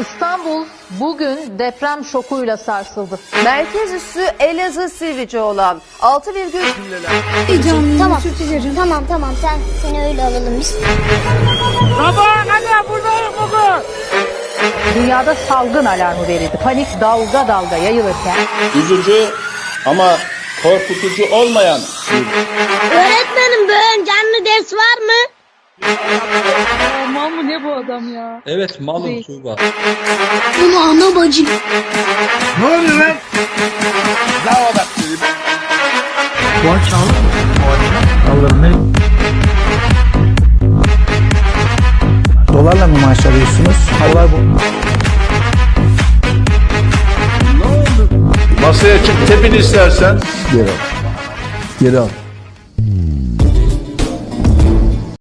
İstanbul bugün deprem şokuyla sarsıldı. Merkez üssü Elazığ Sivrice olan 6,3 Heyecanlıyım, Tamam. özür dilerim. Tamam tamam sen seni öyle alalım biz. Dünyada salgın alarmı verildi. Panik dalga dalga yayılırken üzücü ama korkutucu olmayan Öğretmenim böyle canlı ders var mı? Aman mı ne bu adam ya? Evet malum Tuğba. Bunu ana bacı. Dolarla mı maaş alıyorsunuz? Allah bu. masaya çık tepin istersen Geri al. Geri al.